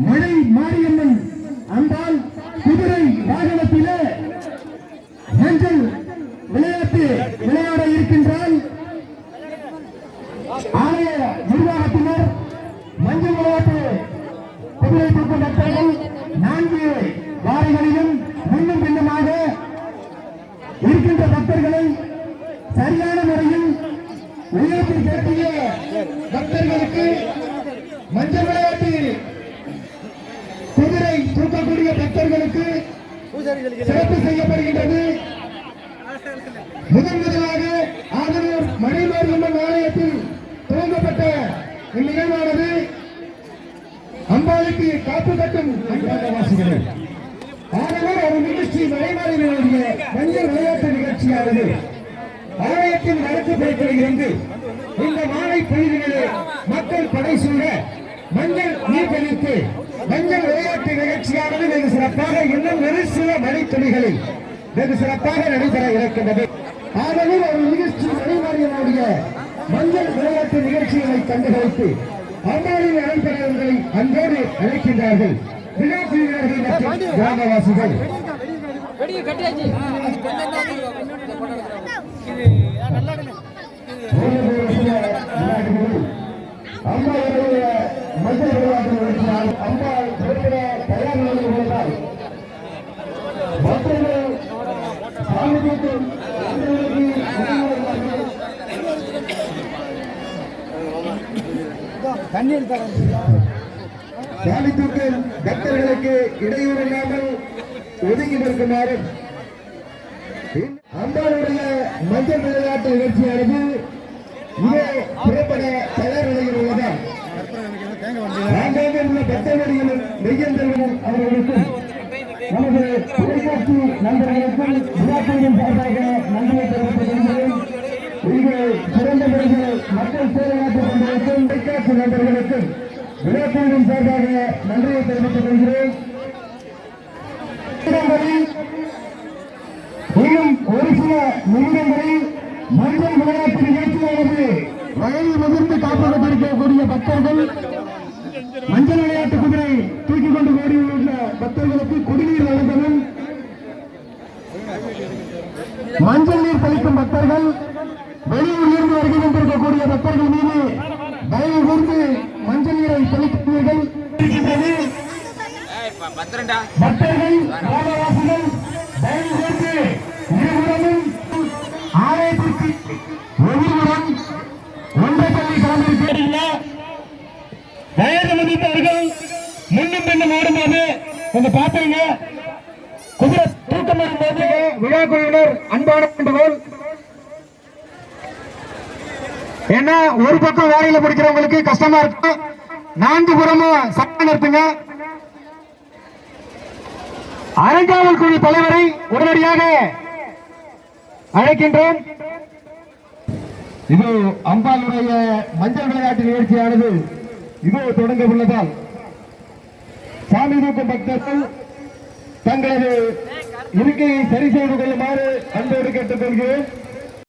மலை மாரியம்மன் அம்பாள் குதிரை வாகனத்திலே மஞ்சள் விளையாட்டு விளையாட இருக்கின்றால் ஆலய நிர்வாகத்தினர் மஞ்சள் விளையாட்டு குதிரை தூக்கும் பக்தர்கள் நான்கு வாரிகளிலும் முன்னும் பின்னுமாக இருக்கின்ற பக்தர்களை சரியான முறையில் உயர்த்தி கேட்டிய பக்தர்களுக்கு மஞ்சள் பக்தர்களுக்கு சிறப்பு செய்யப்படுகின்றது. முதன் முதலாக ஆதரூர் மணிமாரியம்மன் ஆலயத்தில் துவங்கப்பட்ட இந்நிகழ்வானது அம்பாளுக்கு காப்பு கட்டும் அன்பானவாசிகளே ஆதரவு ஒரு நிகழ்ச்சி மலைமாறினுடைய மஞ்சள் விளையாட்டு நிகழ்ச்சியானது ஆலயத்தின் வழக்கு பெறப்படுகிறது இந்த மாலை பொழுதிலே மக்கள் படை சூழ மஞ்சள் நீர் தெளித்து மஞ்சள் விளையாட்டு நிகழ்ச்சியானது வெகு சிறப்பாக இன்னும் ஒரு சில மணித்துளிகளில் வெகு சிறப்பாக நடைபெற இருக்கின்றது. ஆகவே ஒரு நிகழ்ச்சி மலைமாறியனுடைய மஞ்சள் விளையாட்டு நிகழ்ச்சிகளை கண்டுகளித்து அம்மாவின் அழைப்பவர்களை அன்போடு அழைக்கின்றார்கள். விழா குழுவினர்கள் மற்றும் கிராமவாசிகள். சாமிக்கு தண்ணீர் பக்தர்களுக்கு இடையூறு இல்லாமல் ஒதுங்கி நிற்குமாறு அம்பாளுடைய மஞ்சள் விளையாட்டு நிகழ்ச்சியானது இதே புறப்பட தயார் நிலையில் உள்ளதா ஆங்காங்கே உள்ள பக்தர்களும் மெய்யந்தர்களும் அவர்களுக்கும் நமது நண்பர்களுக்கும் விழாக்குழுவின் சார்பாக நன்றியை தெரிவித்துக் கொள்கிறேன் இங்கு சிறந்த முறையில் மக்கள் சேவையாற்றிக் கொண்டிருக்கும் தொலைக்காட்சி நண்பர்களுக்கும் விழாக்குழுவின் சார்பாக நன்றியை தெரிவித்துக் கொள்கிறேன் இன்னும் ஒரு சில நிமிடங்களில் மஞ்சள் விளையாட்டு நிகழ்ச்சியானது வயலில் முதிர்ந்து காப்பதற்கிருக்கக்கூடிய பக்தர்கள் மஞ்சள் விளையாட்டு குதிரை தூக்கி கொண்டு ஓடியுள்ள பக்தர்களுக்கு குடிநீர் வழங்கவும் மஞ்சள் நீர் தெளிக்கும் பக்தர்கள் வெளியூரிலிருந்து வருகை கொண்டிருக்கக்கூடிய பக்தர்கள் மீது தயவு கூர்ந்து மஞ்சள் நீரை தெளிக்கிறீர்கள் பக்தர்கள் கிராமவாசிகள் தயவு கூர்ந்து இருபுறமும் ஆலயத்திற்கு ஒவ்வொருவரும் ஒன்றை சொல்லி கலந்திருக்கிறீர்களா வயது முதிர்ந்தவர்கள் முன்னும் பின்னும் ஓடும்போது கொஞ்சம் பார்த்துங்க விழா குழுவினர் அன்பான ஏன்னா ஒரு பக்கம் வாரியில பிடிக்கிறவங்களுக்கு கஷ்டமா இருக்கும் நான்கு புறமும் சட்டம் நிறுத்துங்க அறங்காவல் குழு தலைவரை உடனடியாக அழைக்கின்றோம். இது அம்பாளுடைய மஞ்சள் விளையாட்டு நிகழ்ச்சியானது இது தொடங்க உள்ளதால் சாமி தூக்கும் பக்தர்கள் தங்களது இருக்கையை சரி செய்து கொள்ளுமாறு அன்போடு கேட்டுக்கொள்கிறேன்.